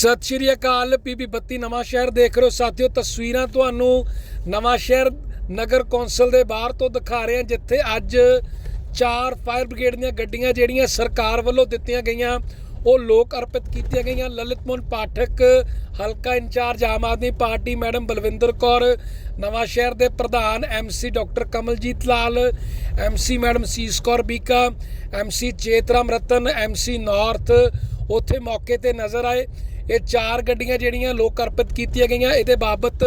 ਸਤਿ ਸ਼੍ਰੀ ਅਕਾਲ ਪੀਪੀ 32 ਨਵਾਂ ਸ਼ਹਿਰ ਦੇਖ ਰਹੇ ਹੋ। ਸਾਥੀਓ, ਤਸਵੀਰਾਂ ਤੁਹਾਨੂੰ ਨਵਾਂ ਸ਼ਹਿਰ ਨਗਰ ਕੌਂਸਲ ਦੇ ਬਾਹਰ ਤੋਂ ਦਿਖਾ ਰਹੇ ਹਾਂ, ਜਿੱਥੇ ਅੱਜ ਚਾਰ ਫਾਇਰ ਬ੍ਰਿਗੇਡ ਦੀਆਂ ਗੱਡੀਆਂ ਜਿਹੜੀਆਂ ਸਰਕਾਰ ਵੱਲੋਂ ਦਿੱਤੀਆਂ ਗਈਆਂ, ਉਹ ਲੋਕ ਅਰਪਿਤ ਕੀਤੀਆਂ ਗਈਆਂ। ਲਲਿਤ ਮੋਹਨ ਪਾਠਕ, ਹਲਕਾ incharge Aam Aadmi party madam Balwinder Kaur, ਨਵਾਂ ਸ਼ਹਿਰ ਦੇ ਪ੍ਰਧਾਨ MC doctor Kamaljit Lal MC madam Sees Kaur Bika MC Chetram Ratan MC north, ਉੱਥੇ ਮੌਕੇ ਤੇ ਨਜ਼ਰ ਆਏ। ਇਹ ਚਾਰ ਗੱਡੀਆਂ ਜਿਹੜੀਆਂ ਲੋਕ ਅਰਪਿਤ ਕੀਤੀਆਂ ਗਈਆਂ, ਇਹਦੇ ਬਾਬਤ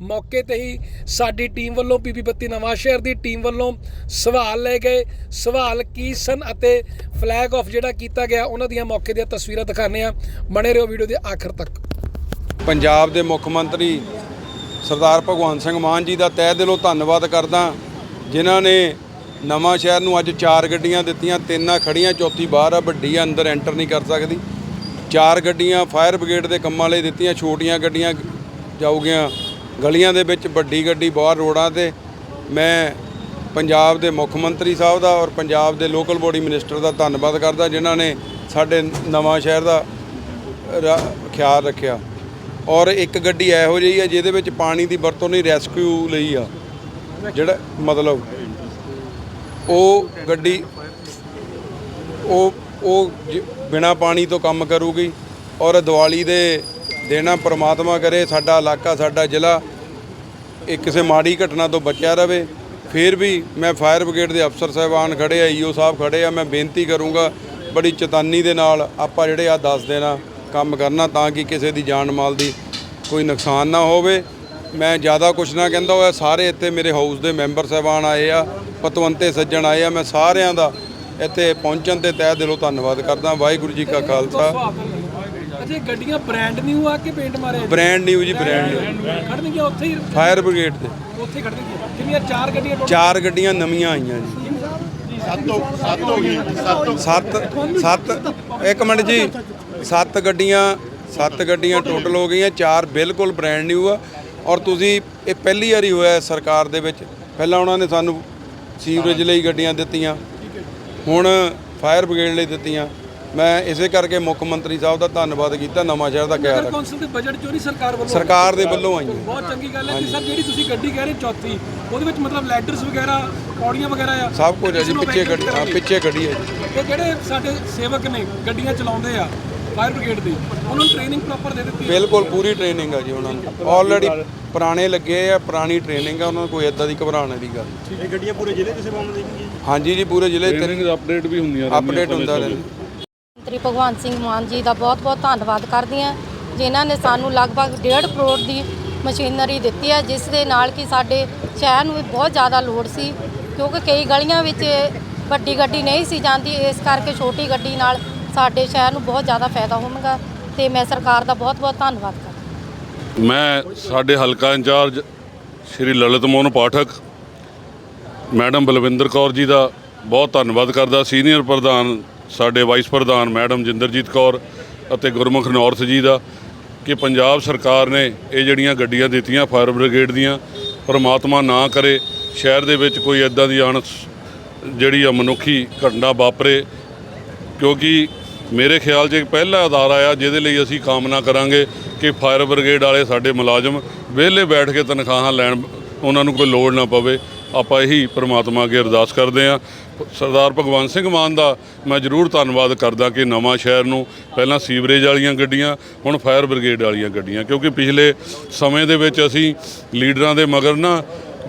ਮੌਕੇ ਤੇ ਹੀ ਸਾਡੀ ਟੀਮ ਵੱਲੋਂ ਪੀਪੀ ਬੱਤੀ ਨਵਾਂ ਸ਼ਹਿਰ ਦੀ ਟੀਮ ਵੱਲੋਂ ਸਵਾਲ ਲਏ ਗਏ। ਸਵਾਲ ਕੀ ਸਨ ਅਤੇ ਫਲੈਗ ਆਫ ਜਿਹੜਾ ਕੀਤਾ ਗਿਆ, ਉਹਨਾਂ ਦੀਆਂ ਮੌਕੇ ਦੀਆਂ ਤਸਵੀਰਾਂ ਦਿਖਾਣੇ ਆ ਬਣੇ ਰਹੋ ਵੀਡੀਓ ਦੇ ਆਖਰ ਤੱਕ। ਪੰਜਾਬ ਦੇ ਮੁੱਖ ਮੰਤਰੀ ਸਰਦਾਰ ਭਗਵੰਤ ਸਿੰਘ ਮਾਨ ਜੀ ਦਾ ਤਹਿ ਦਿਲੋਂ ਧੰਨਵਾਦ ਕਰਦਾ ਜਿਨ੍ਹਾਂ ਨੇ ਨਵਾਂ ਸ਼ਹਿਰ ਨੂੰ ਅੱਜ ਚਾਰ ਗੱਡੀਆਂ ਦਿੱਤੀਆਂ, ਤਿੰਨਾਂ ਆ ਖੜੀਆਂ ਚੌਥੀ ਬਾਹਰ ਆ, ਵੱਡੀ ਆ, ਅੰਦਰ ਐਂਟਰ ਨਹੀਂ ਕਰ ਸਕਦੀ। ਚਾਰ ਗੱਡੀਆਂ ਫਾਇਰ ਬ੍ਰਿਗੇਡ ਦੇ ਕੰਮਾਂ ਲਈ ਦਿੱਤੀਆਂ, ਛੋਟੀਆਂ ਗੱਡੀਆਂ ਜਾਊਗੀਆਂ। ਗਲੀਆਂ ਦੇ ਵਿੱਚ ਵੱਡੀ ਗੱਡੀ ਬਾਹਰ ਰੋਡਾਂ ਤੇ। ਮੈਂ ਪੰਜਾਬ ਦੇ ਮੁੱਖ ਮੰਤਰੀ ਸਾਹਿਬ ਦਾ ਔਰ ਪੰਜਾਬ ਦੇ ਲੋਕਲ ਬੋਡੀ ਮਿਨਿਸਟਰ ਦਾ ਧੰਨਵਾਦ ਕਰਦਾ, ਜਿਨ੍ਹਾਂ ਨੇ ਸਾਡੇ ਨਵਾਂ ਸ਼ਹਿਰ ਦਾ ਖਿਆਲ ਰੱਖਿਆ। ਔਰ ਇੱਕ ਗੱਡੀ ਇਹੋ ਜਿਹੀ ਹੈ ਜਿਹਦੇ ਵਿੱਚ ਪਾਣੀ ਦੀ ਵਰਤੋਂ ਨਹੀਂ, ਰੈਸਕਿਊ ਲਈ ਆ। ਜਿਹੜਾ ਮਤਲਬ ਉਹ ਗੱਡੀ, ਉਹ ਉਹ ਬਿਨਾ ਪਾਣੀ ਤੋਂ ਕੰਮ ਕਰੂਗੀ ਔਰ ਦੀਵਾਲੀ ਦੇ ਦੇਣਾ ਪ੍ਰਮਾਤਮਾ ਕਰੇ, ਸਾਡਾ ਇਲਾਕਾ, ਸਾਡਾ ਜ਼ਿਲ੍ਹਾ ਇਹ ਕਿਸੇ ਮਾੜੀ ਘਟਨਾ ਤੋਂ ਬਚਿਆ ਰਵੇ, ਫਿਰ ਵੀ ਮੈਂ ਫਾਇਰ ਬ੍ਰਿਗੇਡ ਦੇ ਅਫਸਰ ਸਾਹਿਬਾਨ ਖੜੇ ਆ ਈਓ ਸਾਹਿਬ ਖੜੇ ਆ, ਮੈਂ ਬੇਨਤੀ ਕਰੂੰਗਾ ਬੜੀ ਚੇਤਾਨੀ ਦੇ ਨਾਲ ਆਪਾਂ ਜਿਹੜੇ ਆ ਦੱਸ ਦੇਣਾ, ਕੰਮ ਕਰਨਾ ਤਾਂ ਕਿ ਕਿਸੇ ਦੀ ਜਾਨ ਮਾਲ ਦੀ ਕੋਈ ਨੁਕਸਾਨ ਨਾ ਹੋਵੇ। ਮੈਂ ਜ਼ਿਆਦਾ ਕੁਝ ਨਾ ਕਹਿੰਦਾ ਹੋਇਆ, ਸਾਰੇ ਇੱਥੇ ਮੇਰੇ ਹਾਊਸ ਦੇ ਮੈਂਬਰ ਸਾਹਿਬਾਨ ਆਏ ਆ, ਪਤਵੰਤੇ ਸੱਜਣ ਆਏ ਆ, ਮੈਂ ਸਾਰਿਆਂ ਦਾ ਇੱਥੇ ਪਹੁੰਚਣ ਤੇ ਤਹਿ ਦਿਲੋਂ ਧੰਨਵਾਦ ਕਰਦਾ ਵਾਹਿਗੁਰੂ ਜੀ ਕਾ ਖਾਲਸਾ। ਅਜੇ ਗੱਡੀਆਂ ਬ੍ਰਾਂਡ ਨਿਊ ਆ ਕੇ ਪੇਂਟ ਮਾਰੇ? ਬ੍ਰਾਂਡ ਨਿਊ ਜੀ ਬ੍ਰਾਂਡ ਨਿਊ ਖੜਨਗੀਆਂ ਉੱਥੇ ਹੀ? ਫਾਇਰ ਬ੍ਰਿਗੇਡ ਦੇ। ਉੱਥੇ ਖੜਨਗੀਆਂ ਕਿੰਨੀਆਂ ਚਾਰ ਗੱਡੀਆਂ? ਚਾਰ ਗੱਡੀਆਂ ਨਵੀਆਂ ਆਈਆਂ ਜੀ। ਸੱਤ ਸੱਤ ਇੱਕ ਮਿੰਟ ਜੀ। ਸੱਤ ਗੱਡੀਆਂ ਸੱਤ ਗੱਡੀਆਂ ਟੋਟਲ ਹੋ ਗਈਆਂ ਚਾਰ ਬਿਲਕੁਲ ਬ੍ਰਾਂਡ ਨਿਊ ਆ। ਔਰ ਤੁਸੀਂ ਇਹ ਪਹਿਲੀ ਵਾਰੀ ਹੋਇਆ ਸਰਕਾਰ ਦੇ ਵਿੱਚ। ਪਹਿਲਾਂ ਉਹਨਾਂ ਨੇ ਸਾਨੂੰ ਸੀਵਰੇਜ ਲਈ ਗੱਡੀਆਂ ਦਿੱਤੀਆਂ। ਹੁਣ ਫਾਇਰ ਬ੍ਰਿਗੇਡ ਲਈ ਦਿੱਤੀਆਂ। ਮੈਂ ਇਸੇ ਕਰਕੇ ਮੁੱਖ ਮੰਤਰੀ ਸਾਹਿਬ ਦਾ ਧੰਨਵਾਦ ਕੀਤਾ ਨਵਾਂ ਸ਼ਹਿਰ ਦਾ ਖਿਆਲ ਨਗਰ ਰੱਖ ਕੌਂਸਲ ਦੇ ਬਜਟ ਚੋਰੀ ਸਰਕਾਰ ਵੱਲੋਂ ਸਰਕਾਰ ਦੇ ਵੱਲੋਂ ਆਈਆਂ ਬਹੁਤ ਚੰਗੀ ਗੱਲ ਹੈ ਕਿ ਸਰ ਜਿਹੜੀ ਤੁਸੀਂ ਗੱਡੀ ਕਹਿ ਰਹੇ ਚੌਥੀ ਉਹਦੇ ਵਿੱਚ ਮਤਲਬ ਲੈਡਰਸ ਵਗੈਰਾ ਪੌੜੀਆਂ ਵਗੈਰਾ ਆ? ਸਭ ਕੁਝ ਹੈ ਜੀ ਪਿੱਛੇ ਗੱਡੀ ਹਾਂ। ਪਿੱਛੇ ਗੱਡੀ ਹੈ ਜੀ। ਤੇ ਜਿਹੜੇ ਸਾਡੇ ਸੇਵਕ ਨੇ ਗੱਡੀਆਂ ਚਲਾਉਂਦੇ ਆ ਫਾਇਰ ਬ੍ਰਿਗੇਡ ਦੇ ਉਹਨਾਂ ਨੂੰ ਟ੍ਰੇਨਿੰਗ ਪ੍ਰੋਪਰ ਦੇ ਦਿੱਤੀ ਬਿਲਕੁਲ ਪੂਰੀ ਟ੍ਰੇਨਿੰਗ ਆ ਜੀ ਉਹਨਾਂ ਨੂੰ। ਆਲਰੇਡੀ ਪੁਰਾਣੇ ਲੱਗੇ ਆ ਪੁਰਾਣੀ ਟ੍ਰੇਨਿੰਗ ਆ ਉਹਨਾਂ ਨੂੰ ਕੋਈ ਇਦਾਂ ਦੀ ਘਬਰਾਉਣ ਦੀ ਗੱਲ ਨਹੀਂ। ਇਹ ਗੱਡੀਆਂ ਪੂਰੇ ਜ਼ਿਲ੍ਹੇ 'ਚ ਸੇਵਾਵਾਂ ਦੇਣਗੀਆਂ ਹਾਂਜੀ ਜੀ ਪੂਰੇ ਜ਼ਿਲ੍ਹੇ ਤੇ ਟ੍ਰੇਨਿੰਗ ਅਪਡੇਟ ਵੀ ਹੁੰਦੀਆਂ ਅਪਡੇਟ ਹੁੰਦਾ ਰਹਿੰਦਾ। ਮੰਤਰੀ ਭਗਵੰਤ ਸਿੰਘ ਮਾਨ ਜੀ ਦਾ ਬਹੁਤ-ਬਹੁਤ ਧੰਨਵਾਦ ਕਰਦੀ ਹਾਂ ਜਿਨ੍ਹਾਂ ਨੇ ਸਾਨੂੰ ਲਗਭਗ 1.5 ਕਰੋੜ ਦੀ ਮਸ਼ੀਨਰੀ ਦਿੱਤੀ ਹੈ ਜਿਸ ਦੇ ਨਾਲ ਕਿ ਸਾਡੇ ਸ਼ਹਿਰ ਨੂੰ ਬਹੁਤ ਜ਼ਿਆਦਾ ਲੋੜ ਸੀ ਕਿਉਂਕਿ ਕਈ ਗਲੀਆਂ ਵਿੱਚ ਵੱਡੀ ਗੱਡੀ ਨਹੀਂ ਸੀ ਜਾਂਦੀ ਇਸ ਕਰਕੇ ਛੋਟੀ ਗੱਡੀ ਨਾਲ ਸਾਡੇ ਸ਼ਹਿਰ ਨੂੰ ਬਹੁਤ ਜ਼ਿਆਦਾ ਫਾਇਦਾ ਹੋਵੇਗਾ ਤੇ ਮੈਂ ਸਰਕਾਰ ਦਾ ਬਹੁਤ-ਬਹੁਤ ਧੰਨਵਾਦ ਕਰਦੀ ਮੈਂ ਸਾਡੇ ਹਲਕਾ ਇੰਚਾਰਜ ਸ਼੍ਰੀ ਲਲਿਤ ਮੋਹਨ ਪਾਠਕ ਮੈਡਮ ਬਲਵਿੰਦਰ ਕੌਰ ਜੀ ਦਾ ਬਹੁਤ ਧੰਨਵਾਦ ਕਰਦਾ। ਸੀਨੀਅਰ ਪ੍ਰਧਾਨ ਸਾਡੇ ਵਾਈਸ ਪ੍ਰਧਾਨ ਮੈਡਮ ਜਿੰਦਰਜੀਤ ਕੌਰ ਅਤੇ ਗੁਰਮੁਖ ਨੌਰਥ ਜੀ ਦਾ ਕਿ ਪੰਜਾਬ ਸਰਕਾਰ ਨੇ ਇਹ ਜਿਹੜੀਆਂ ਗੱਡੀਆਂ ਦਿੱਤੀਆਂ ਫਾਇਰ ਬ੍ਰਿਗੇਡ ਦੀਆਂ, ਪਰਮਾਤਮਾ ਨਾ ਕਰੇ, ਸ਼ਹਿਰ ਦੇ ਵਿੱਚ ਕੋਈ ਇਦਾਂ ਦੀ ਅਣਸ ਜਿਹੜੀ ਆ ਮਨੁੱਖੀ ਘਟਨਾ ਵਾਪਰੇ। ਕਿਉਂਕਿ ਮੇਰੇ ਖਿਆਲ 'ਚ ਇੱਕ ਪਹਿਲਾ ਅਦਾਰਾ ਆਇਆ ਜਿਹਦੇ ਲਈ ਅਸੀਂ ਕਾਮਨਾ ਕਰਾਂਗੇ ਕਿ ਫਾਇਰ ਬ੍ਰਿਗੇਡ ਵਾਲੇ ਸਾਡੇ ਮੁਲਾਜ਼ਮ ਵਿਹਲੇ ਬੈਠ ਕੇ ਤਨਖਾਹਾਂ ਲੈਣ, ਉਹਨਾਂ ਨੂੰ ਕੋਈ ਲੋੜ ਨਾ ਪਵੇ। ਆਪਾਂ ਇਹੀ ਪ੍ਰਮਾਤਮਾ ਅੱਗੇ ਅਰਦਾਸ ਕਰਦੇ ਹਾਂ। ਸਰਦਾਰ ਭਗਵੰਤ ਸਿੰਘ ਮਾਨ ਦਾ ਮੈਂ ਜ਼ਰੂਰ ਧੰਨਵਾਦ ਕਰਦਾ ਕਿ ਨਵਾਂ ਸ਼ਹਿਰ ਨੂੰ ਪਹਿਲਾਂ ਸੀਵਰੇਜ ਵਾਲੀਆਂ ਗੱਡੀਆਂ, ਹੁਣ ਫਾਇਰ ਬ੍ਰਿਗੇਡ ਵਾਲੀਆਂ ਗੱਡੀਆਂ, ਕਿਉਂਕਿ ਪਿਛਲੇ ਸਮੇਂ ਦੇ ਵਿੱਚ ਅਸੀਂ ਲੀਡਰਾਂ ਦੇ ਮਗਰ ਨਾ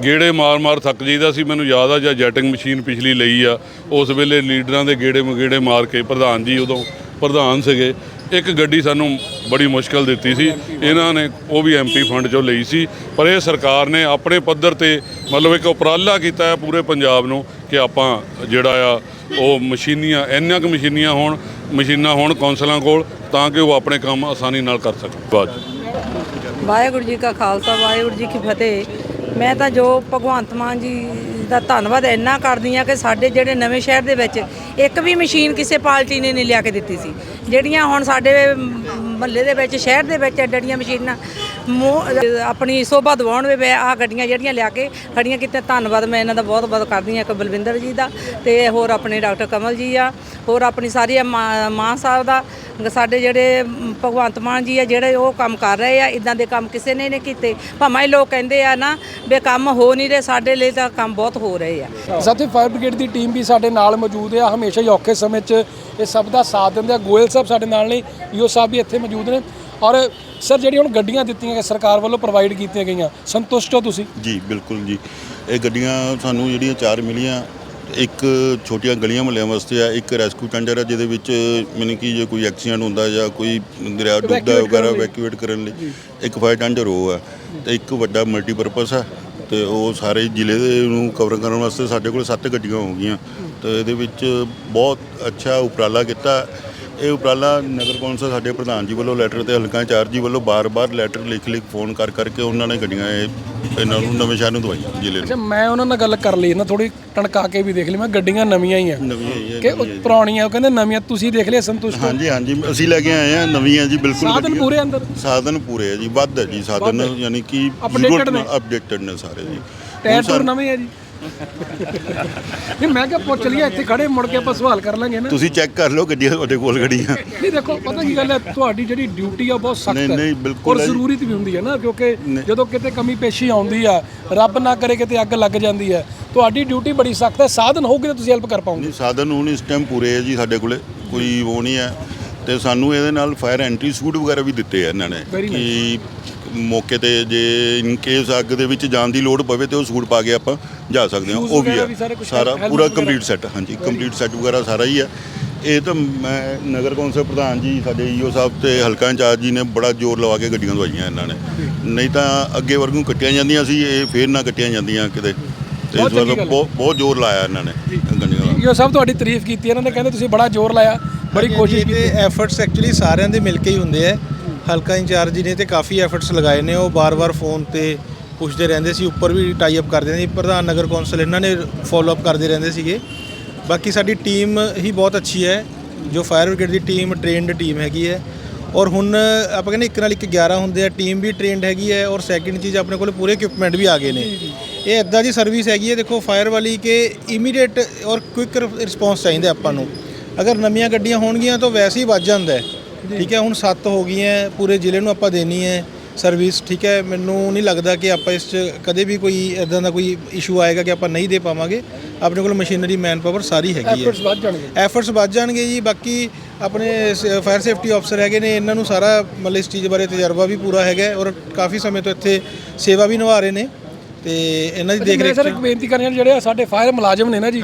ਗੇੜੇ ਮਾਰ-ਮਾਰ ਥੱਕ ਜਾਈਦਾ ਸੀ। ਮੈਨੂੰ ਯਾਦ ਆ ਜਾਂ ਜੈਟਿੰਗ ਮਸ਼ੀਨ ਪਿਛਲੀ ਲਈ ਆ, ਉਸ ਵੇਲੇ ਲੀਡਰਾਂ ਦੇ ਗੇੜੇ ਮਗੇੜੇ ਮਾਰ ਕੇ ਪ੍ਰਧਾਨ ਜੀ ਉਦੋਂ ਪ੍ਰਧਾਨ ਸੀਗੇ। ਇੱਕ ਗੱਡੀ ਸਾਨੂੰ ਬੜੀ ਮੁਸ਼ਕਲ ਦਿੱਤੀ ਸੀ। ਇਹਨਾਂ ਨੇ ਉਹ ਵੀ ਐਮਪੀ ਫੰਡ ਚੋਂ ਲਈ ਸੀ। ਪਰ ਇਹ ਸਰਕਾਰ ਨੇ ਆਪਣੇ ਪੱਧਰ ਤੇ ਮਤਲਬ ਇੱਕ ਉਪਰਾਲਾ ਕੀਤਾ ਹੈ ਪੂਰੇ ਪੰਜਾਬ ਨੂੰ ਕਿ ਆਪਾਂ ਜਿਹੜਾ ਆ, ਉਹ ਮਸ਼ੀਨੀਆਂ, ਇੰਨੀਆਂ ਕੁ ਮਸ਼ੀਨੀਆਂ ਹੋਣ, ਮਸ਼ੀਨਾਂ ਹੋਣ ਕੌਂਸਲਾਂ ਕੋਲ ਤਾਂ ਕਿ ਉਹ ਆਪਣੇ ਕੰਮ ਆਸਾਨੀ ਨਾਲ ਕਰ ਸਕਣ। ਬਾਅਦ ਵਾਹਿਗੁਰੂ ਜੀ ਕਾ ਖਾਲਸਾ, ਵਾਹਿਗੁਰੂ ਜੀ ਕੀ ਫਤਿਹ। ਮੈਂ ਤਾਂ ਜੋ ਭਗਵੰਤ ਮਾਨ ਜੀ ਦਾ ਧੰਨਵਾਦ ਇੰਨਾ ਕਰਦੀ ਆ ਕਿ ਸਾਡੇ ਜਿਹੜੇ ਨਵੇਂ ਸ਼ਹਿਰ ਦੇ ਵਿੱਚ ਇੱਕ ਵੀ ਮਸ਼ੀਨ ਕਿਸੇ ਪਾਰਟੀ ਨੇ ਨਹੀਂ ਲਿਆ ਕੇ ਦਿੱਤੀ ਸੀ। ਜਿਹੜੀਆਂ ਹੁਣ ਸਾਡੇ ਮਹੱਲੇ ਦੇ ਵਿੱਚ, ਸ਼ਹਿਰ ਦੇ ਵਿੱਚ ਐਡੀਆਂ ਮਸ਼ੀਨਾਂ ਮੂੰਹ- ਆਪਣੀ ਸੋਭਾ ਦਿਵਾਉਣ ਵੇ ਆ ਗੱਡੀਆਂ ਜਿਹੜੀਆਂ ਲਿਆ ਕੇ ਖੜੀਆਂ ਕੀਤੀਆਂ। ਧੰਨਵਾਦ, ਮੈਂ ਇਹਨਾਂ ਦਾ ਬਹੁਤ ਬਹੁਤ ਕਰਦੀ ਹਾਂ ਇੱਕ ਬਲਵਿੰਦਰ ਜੀ ਦਾ ਤੇ ਹੋਰ ਆਪਣੇ ਡਾਕਟਰ ਕਮਲ ਜੀ ਆ, ਹੋਰ ਆਪਣੀ ਸਾਰੀ ਮਾਂ ਮਾਂ ਸਾਹਿਬ ਦਾ। ਸਾਡੇ ਜਿਹੜੇ ਭਗਵੰਤ ਮਾਨ ਜੀ ਆ, ਜਿਹੜੇ ਉਹ ਕੰਮ ਕਰ ਰਹੇ ਆ ਇਦਾਂ ਦੇ ਕੰਮ ਕਿਸੇ ਨੇ ਨਹੀਂ ਕੀਤੇ। ਭਾਵੇਂ ਲੋਕ ਕਹਿੰਦੇ ਆ ਨਾ ਵੀ ਕੰਮ ਹੋ ਨਹੀਂ ਰਹੇ, ਸਾਡੇ ਲਈ ਤਾਂ ਕੰਮ ਬਹੁਤ ਹੋ ਰਹੇ ਆ। ਸਾਥੀ, ਫਾਇਰ ਬ੍ਰਿਗੇਡ ਦੀ ਟੀਮ ਵੀ ਸਾਡੇ ਨਾਲ ਮੌਜੂਦ ਆ। ਹਮੇਸ਼ਾ ਹੀ ਔਖੇ ਸਮੇਂ 'ਚ ਇਹ ਸਭ ਦਾ ਸਾਥ ਦਿੰਦੇ ਆ। ਗੋਇਲ ਸਾਹਿਬ ਸਾਡੇ ਨਾਲ ਨੇ, ਈਓ ਸਾਹਿਬ ਵੀ ਇੱਥੇ ਮੌਜੂਦ ਨੇ। ਔਰ ਸਰ ਜਿਹੜੀ ਹੁਣ ਗੱਡੀਆਂ ਦਿੱਤੀਆਂ ਗਈਆਂ ਸਰਕਾਰ ਵੱਲੋਂ ਪ੍ਰੋਵਾਈਡ ਕੀਤੀਆਂ ਗਈਆਂ ਸੰਤੁਸ਼ਟ ਹੋ ਤੁਸੀਂ? ਜੀ ਬਿਲਕੁਲ ਜੀ। ਇਹ ਗੱਡੀਆਂ ਸਾਨੂੰ ਜਿਹੜੀਆਂ ਚਾਰ ਮਿਲੀਆਂ ਇੱਕ ਛੋਟੀਆਂ ਗਲੀਆਂ ਮੁਹੱਲਿਆਂ ਵਾਸਤੇ ਆ ਇੱਕ ਰੈਸਕਿਊ ਟੈਂਡਰ ਆ ਜਿਹਦੇ ਵਿੱਚ ਮੈਨੂੰ ਕੀ ਜੇ ਕੋਈ ਐਕਸੀਡੈਂਟ ਹੁੰਦਾ ਜਾਂ ਕੋਈ ਦਰਿਆ ਡੁੱਬਦਾ ਵਗੈਰਾ। ਵੈਕੂਏਟ ਕਰਨ ਲਈ ਇੱਕ ਫਾਇਰ ਟੈਂਡਰ ਉਹ ਆ ਤੇ ਇੱਕ ਵੱਡਾ ਮਲਟੀਪਰਪਸ ਆ ਤੇ ਉਹ ਸਾਰੇ ਜ਼ਿਲ੍ਹੇ ਦੇ ਨੂੰ ਕਵਰ ਕਰਨ ਵਾਸਤੇ ਸਾਡੇ ਕੋਲ ਸੱਤ ਗੱਡੀਆਂ ਹੋ ਗਈਆਂ ਤੇ ਇਹਦੇ ਵਿੱਚ ਬਹੁਤ ਅੱਛਾ ਉਪਰਾਲਾ ਕੀਤਾ। ਇਹ ਉਪਰਾਲਾ ਨਗਰ ਕੌਂਸਲ ਸਾਡੇ ਪ੍ਰਧਾਨ ਜੀ ਵੱਲੋਂ ਲੈਟਰ ਤੇ ਹਲਕਾ ਇੰਚਾਰਜ ਜੀ ਵੱਲੋਂ ਬਾਰ-ਬਾਰ ਲੈਟਰ ਲਿਖ-ਲਿਖ ਫੋਨ ਕਰ ਕਰਕੇ ਉਹਨਾਂ ਨੇ ਗੱਡੀਆਂ ਇਹ ਇਹਨਾਂ ਨੂੰ ਨਵੇਂ ਸ਼ਹਿਰ ਨੂੰ ਦਵਾਈਆਂ ਜ਼ਿਲ੍ਹੇ ਅੱਛਾ ਨੂੰ। ਮੈਂ ਉਹਨਾਂ ਨਾਲ ਗੱਲ ਕਰ ਲਈ ਨਾ ਥੋੜੀ ਟਣਕਾ ਕੇ ਵੀ ਦੇਖ ਲਈ ਮੈਂ ਗੱਡੀਆਂ ਨਵੀਆਂ ਹੀ ਆ। ਨਵੀਆਂ ਹੀ ਹੈ ਕਿ ਉਹ ਪੁਰਾਣੀਆਂ ਉਹ ਕਹਿੰਦੇ ਨਵੀਆਂ ਤੁਸੀਂ ਦੇਖ ਲਿਆ ਸੰਤੁਸ਼ਟ ਹੋ? ਹਾਂਜੀ ਹਾਂਜੀ ਅਸੀਂ ਲੈ ਕੇ ਆਏ ਆ ਨਵੀਆਂ ਜੀ ਬਿਲਕੁਲ ਸਾਧਨ। ਪੂਰੇ ਅੰਦਰ? ਸਾਧਨ ਪੂਰੇ ਹੈ ਜੀ ਵੱਧ ਹੈ ਜੀ ਸਾਧਨ ਯਾਨੀ ਕਿ Updated ਨੇ। ਅਪਡੇਟਡ ਨੇ ਸਾਰੇ ਜੀ। ਟਾਇਰ ਟੂਰ ਨਵੇਂ ਆ ਜੀ? ਨਹੀਂ ਮੈਂ ਕਿਹਾ ਪੁੱਛ ਲਿਆ ਇੱਥੇ ਖੜੇ ਮੁੜ ਕੇ ਆਪਾਂ ਸਵਾਲ ਕਰ ਲਾਂਗੇ ਨਾ। ਤੁਸੀਂ ਚੈੱਕ ਕਰ ਲਓ ਗੱਡੀਆਂ ਤੁਹਾਡੇ ਕੋਲ ਗੱਡੀਆਂ ਨਹੀਂ ਦੇਖੋ ਪਤਾ ਕੀ ਗੱਲ ਹੈ ਤੁਹਾਡੀ ਜਿਹੜੀ ਡਿਊਟੀ ਆ ਬਹੁਤ ਸਖਤ ਹੈ। ਨਹੀਂ, ਨਹੀਂ, ਬਿਲਕੁਲ ਔਰ। ਜ਼ਰੂਰੀ ਵੀ ਹੁੰਦੀ ਹੈ ਨਾ ਕਿਉਂਕਿ। ਜਦੋਂ ਕਿਤੇ ਕਮੀ ਪੇਸ਼ੀ ਆਉਂਦੀ ਆ ਰੱਬ ਨਾ ਕਰੇ ਕਿਤੇ ਅੱਗ ਲੱਗ ਜਾਂਦੀ ਹੈ। ਤੁਹਾਡੀ ਡਿਊਟੀ ਬੜੀ ਸਖਤ ਹੈ ਸਾਧਨ ਹੋਊਗੇ ਤਾਂ ਤੁਸੀਂ ਹੈਲਪ ਕਰ ਪਾਓਗੇ। ਨਹੀਂ ਸਾਧਨ ਹੁਣ ਇਸ ਟਾਈਮ ਪੂਰੇ ਹੈ ਜੀ ਸਾਡੇ ਕੋਲੇ ਕੋਈ ਉਹ ਨਹੀਂ ਹੈ। ਤੇ ਸਾਨੂੰ ਇਹਦੇ ਨਾਲ ਫਾਇਰ ਐਂਟਰੀ ਸੂਟ ਵਗੈਰਾ ਵੀ ਦਿੱਤੇ ਆ ਇਹਨਾਂ ਨੇ ਕਿ ਮੌਕੇ ਤੇ ਜੇ ਇਨ ਕੇਸ ਅੱਗ ਦੇ ਵਿੱਚ ਜਾਣ ਦੀ ਲੋੜ ਪਵੇ ਤੇ ਉਹ ਸੂਟ ਪਾ ਕੇ ਆਪਾਂ ਜਾ ਸਕਦੇ ਹਾਂ ਉਹ ਵੀ ਵੀ ਸਾਰਾ ਪੂਰਾ? ਕੰਪਲੀਟ ਸੈੱਟ ਹਾਂਜੀ ਕੰਪਲੀਟ ਸੈੱਟ ਵਗੈਰਾ ਸਾਰਾ ਹੀ ਹੈ ਇਹ ਤਾਂ ਮੈਂ ਨਗਰ ਕੌਂਸਲ ਪ੍ਰਧਾਨ ਜੀ ਸਾਡੇ ਈਓ ਸਾਹਿਬ ਤੇ ਹਲਕਾ ਇੰਚਾਰਜ ਜੀ ਨੇ ਬੜਾ ਜ਼ੋਰ ਲਵਾ ਕੇ ਗੱਡੀਆਂ ਦਵਾਈਆਂ ਇਹਨਾਂ ਨੇ। ਨਹੀਂ ਤਾਂ ਅੱਗੇ ਵਰਗੂ ਕੱਟੀਆਂ ਜਾਂਦੀਆਂ ਸੀ ਇਹ ਫੇਰ ਨਾ ਕੱਟੀਆਂ ਜਾਂਦੀਆਂ ਕਿਤੇ। ਤੇ ਬਹੁਤ ਇਸ ਵਾਰ। ਬਹੁਤ ਬਹੁਤ ਜ਼ੋਰ ਲਾਇਆ ਇਹਨਾਂ ਨੇ ਗੱਡੀਆਂ ਸਭ ਤੁਹਾਡੀ ਤਾਰੀਫ ਕੀਤੀ ਇਹਨਾਂ ਨੇ ਕਹਿੰਦੇ ਤੁਸੀਂ ਬੜਾ ਜ਼ੋਰ ਲਾਇਆ। ਬੜੀ ਕੋਸ਼ਿਸ਼ ਤੇ ਕੀਤੀ। ਐਫਰਟਸ ਐਕਚੁਅਲੀ ਸਾਰਿਆਂ ਦੇ ਮਿਲ ਕੇ ਹੀ ਹੁੰਦੇ ਆ। ਹਲਕਾ ਇੰਚਾਰਜ ਜੀ ਨੇ ਤੇ ਕਾਫੀ ਐਫਰਟਸ ਲਗਾਏ ਨੇ ਉਹ ਬਾਰ-ਬਾਰ ਫੋਨ ਤੇ ਪੁੱਛਦੇ ਰਹਿੰਦੇ ਸੀ ਉੱਪਰ ਵੀ ਟਾਈ ਅਪ ਕਰਦੇ ਨੇ। ਪ੍ਰਧਾਨ ਨਗਰ ਕੌਂਸਲ ਇਹਨਾਂ ਨੇ ਫੋਲੋ ਅਪ ਕਰਦੇ ਰਹਿੰਦੇ ਸੀਗੇ। ਬਾਕੀ ਸਾਡੀ ਟੀਮ ਹੀ ਬਹੁਤ ਅੱਛੀ ਹੈ ਜੋ ਫਾਇਰ ਬ੍ਰਿਗੇਡ ਦੀ ਟੀਮ ਟ੍ਰੇਨਡ ਟੀਮ ਹੈਗੀ ਹੈ। ਔਰ ਹੁਣ ਆਪਾਂ ਕਹਿੰਦੇ ਇੱਕ ਨਾਲ ਇੱਕ 11 ਹੁੰਦੇ ਆ ਟੀਮ ਵੀ ਟ੍ਰੇਨਡ ਹੈਗੀ ਹੈ ਔਰ ਸੈਕਿੰਡ ਚੀਜ਼ ਆਪਣੇ ਕੋਲ ਪੂਰੇ ਇਕਵਿਪਮੈਂਟ ਵੀ ਆ ਗਏ ਨੇ। ਇਹ ਇਦਾਂ ਦੀ ਸਰਵਿਸ ਹੈਗੀ ਹੈ ਦੇਖੋ ਫਾਇਰ ਵਾਲੀ ਕਿ ਇਮੀਡੀਏਟ ਔਰ ਕੁਇਕ ਰਿਸਪੌਂਸ ਚਾਹੀਦਾ ਆਪਾਂ ਨੂੰ। ਅਗਰ ਨਵੀਆਂ ਗੱਡੀਆਂ ਹੋਣਗੀਆਂ ਤਾਂ ਵੈਸੇ ਹੀ ਵੱਜ ਜਾਂਦਾ ਹੈ। ਠੀਕ ਹੈ ਹੁਣ 7 ਹੋ ਗਈਆਂ ਪੂਰੇ ਜ਼ਿਲ੍ਹੇ ਨੂੰ ਆਪਾਂ ਦੇਣੀ ਹੈ ਸਰਵਿਸ ਠੀਕ ਹੈ। ਮੈਨੂੰ ਨਹੀਂ ਲੱਗਦਾ ਕਿ ਆਪਾਂ ਇਸ 'ਚ ਕਦੇ ਵੀ ਕੋਈ ਇਦਾਂ ਦਾ ਕੋਈ ਇਸ਼ੂ ਆਏਗਾ ਕਿ ਆਪਾਂ ਨਹੀਂ ਦੇ ਪਾਵਾਂਗੇ। ਆਪਣੇ ਕੋਲ ਮਸ਼ੀਨਰੀ ਮੈਨ ਪਾਵਰ ਸਾਰੀ ਹੈਗੀ ਹੈ। ਐਫਰਟਸ ਵੱਧ ਜਾਣਗੇ। ਐਫਰਟਸ ਵੱਧ ਜਾਣਗੇ ਜੀ। ਬਾਕੀ ਆਪਣੇ ਫਾਇਰ ਸੇਫਟੀ ਅਫਸਰ ਹੈਗੇ ਨੇ ਇਹਨਾਂ ਨੂੰ ਸਾਰਾ ਮਤਲਬ ਇਸ ਚੀਜ਼ ਬਾਰੇ ਤਜਰਬਾ ਵੀ ਪੂਰਾ ਹੈਗਾ ਔਰ ਕਾਫੀ ਸਮੇਂ ਤੋਂ ਇੱਥੇ ਸੇਵਾ ਵੀ ਨਿਭਾ ਰਹੇ ਨੇ। ਤੇ ਇਹਨਾਂ ਦੀ ਦੇਖ ਰੇਖ ਸਰ ਇੱਕ ਬੇਨਤੀ ਕਰਨੀ ਜਿਹੜੇ ਸਾਡੇ ਫਾਇਰ ਮੁਲਾਜ਼ਮ ਨੇ ਨਾ ਜੀ।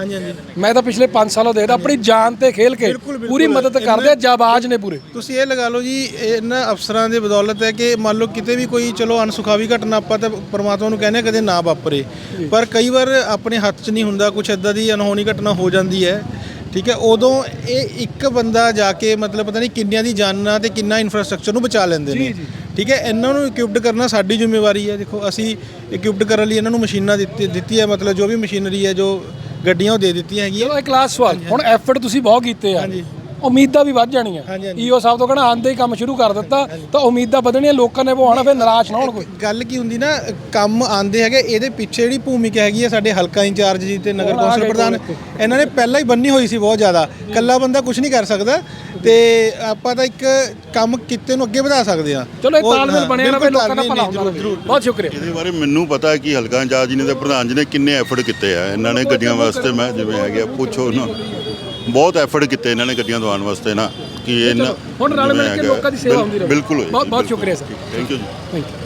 ਮੈਂ ਤਾਂ ਪਿਛਲੇ 5 ਸਾਲਾਂ ਦੇਖਦਾ ਆਪਣੀ ਜਾਨ ਤੇ ਖੇਲ ਕੇ। ਪੂਰੀ ਮਦਦ ਕਰਦੇ ਆ ਜਾਬਾਜ਼ ਨੇ ਪੂਰੇ। ਤੁਸੀਂ ਇਹ ਲਗਾ ਲਓ ਜੀ ਇਹਨਾਂ ਅਫਸਰਾਂ ਦੇ ਬਦੌਲਤ ਹੈ ਕਿ ਮੰਨ ਲਓ ਕਿਤੇ ਵੀ ਕੋਈ ਚਲੋ ਅਨਸੁਖਾਵੀ ਘਟਨਾ ਆਪਾਂ ਤਾਂ ਪਰਮਾਤਮਾ ਨੂੰ ਕਹਿੰਦੇ ਕਦੇ ਨਾ ਵਾਪਰੇ। ਪਰ ਕਈ ਵਾਰ ਆਪਣੇ ਹੱਥ 'ਚ ਨਹੀਂ ਹੁੰਦਾ ਕੁਝ ਇਦਾਂ ਦੀ ਅਨਹੋਣੀ ਘਟਨਾ ਹੋ ਜਾਂਦੀ ਹੈ। ਠੀਕ ਹੈ ਉਦੋਂ ਇਹ ਇੱਕ ਬੰਦਾ ਜਾ ਕੇ ਮਤਲਬ ਪਤਾ ਨਹੀਂ ਕਿੰਨਿਆਂ ਦੀ ਜਾਨਾਂ ਤੇ ਕਿੰਨਾ ਇਨਫਰਾਸਟ੍ਰਕਚਰ ਨੂੰ ਬਚਾ ਲੈਂਦੇ ਨੇ। ਠੀਕ ਹੈ ਇਹਨਾਂ ਨੂੰ ਇਕਵਿਪਡ ਕਰਨਾ ਸਾਡੀ ਜ਼ਿੰਮੇਵਾਰੀ ਹੈ। ਦੇਖੋ ਅਸੀਂ ਇਕਵਿਪਡ ਕਰਨ ਲਈ ਇਹਨਾਂ ਨੂੰ ਮਸ਼ੀਨਾਂ ਦਿੱਤੀ ਦਿੱਤੀ ਹੈ ਮਤਲਬ ਜੋ ਵੀ ਮਸ਼ੀਨਰੀ ਹੈ ਜੋ ਗੱਡੀਆਂ ਉਹ ਦੇ ਦਿੱਤੀਆਂ ਹੈਗੀਆਂ। ਚਲੋ ਇੱਕ ਲਾਸਟ ਸਵਾਲ। ਹੁਣ ਐਫਰਟ ਤੁਸੀਂ ਬਹੁਤ ਕੀਤੇ ਆ। ਹਾਂਜੀ। ਉਮੀਦਾਂ ਵੀ ਵੱਧ ਜਾਣੀਆਂ। ਹਾਂਜੀ, ਹਾਂਜੀ। ਈਓ ਸਾਹਿਬ ਤੋਂ ਕਹਿੰਦਾ ਆਂਦੇ ਹੀ ਕੰਮ ਸ਼ੁਰੂ ਕਰ ਦਿੱਤਾ ਤਾਂ ਉਮੀਦਾਂ ਵਧਣੀਆਂ ਲੋਕਾਂ ਨੇ ਉਹ ਆਉਣਾ ਫਿਰ ਨਿਰਾਸ਼ ਨਾ ਹੋਣ ਕੋਈ। ਗੱਲ ਕੀ ਹੁੰਦੀ ਨਾ ਕੰਮ ਆਂਦੇ ਹੈਗੇ ਇਹਦੇ ਪਿੱਛੇ ਜਿਹੜੀ ਭੂਮਿਕਾ ਹੈਗੀ ਹੈ ਸਾਡੇ ਹਲਕਾ ਇੰਚਾਰਜ ਜੀ ਤੇ ਨਗਰ ਕੌਂਸਲ ਪ੍ਰਧਾਨ ਇਹਨਾਂ ਨੇ ਪਹਿਲਾਂ ਹੀ ਬੰਨੀ ਹੋਈ ਸੀ ਬਹੁਤ ਜ਼ਿਆਦਾ। ਕੱਲਾ ਬੰਦਾ ਕੁਝ ਨਹੀਂ ਕਰ ਸਕਦਾ ਤੇ ਆਪਾਂ ਤਾਂ ਇੱਕ ਕੰਮ ਕਿਤੇ ਨੂੰ ਅੱਗੇ ਵਧਾ ਸਕਦੇ ਆ ਚਲੋ ਇਹ ਤਾਲਮੇਲ ਬਣਿਆ ਰਵੇ ਲੋਕਾਂ ਦਾ ਭਲਾ ਹੁੰਦਾ ਰਹੇ। ਬਹੁਤ ਸ਼ੁਕਰੀਆ। ਇਹਦੇ ਬਾਰੇ ਮੈਨੂੰ ਪਤਾ ਹੈ ਕਿ ਹਲਕਾ ਇੰਚਾਰਜ ਜੀ ਨੇ ਤੇ ਪ੍ਰਧਾਨ ਜੀ ਨੇ ਕਿੰਨੇ ਐਫਰਟ ਕੀਤੇ ਆ। ਇਹਨਾਂ ਨੇ ਗੱਡੀਆਂ ਵਾਸਤੇ ਮੈਂ ਜਿਵੇਂ ਹੈਗੇ ਆ, ਪੁੱਛੋ ਨਾ। ਬਹੁਤ ਐਫਰਟ ਕੀਤੇ ਇਹਨਾਂ ਨੇ ਗੱਡੀਆਂ ਦਵਾਉਣ ਵਾਸਤੇ ਨਾ ਕਿ ਇਹਨਾਂ ਹੁਣ ਰਲ ਮਿਲ ਕੇ ਲੋਕਾਂ ਦੀ ਸੇਵਾ ਹੁੰਦੀ ਰਹੇ। ਬਿਲਕੁਲ ਬਹੁਤ ਬਹੁਤ ਸ਼ੁਕਰੀਆ sir. Thank you ji. Thank you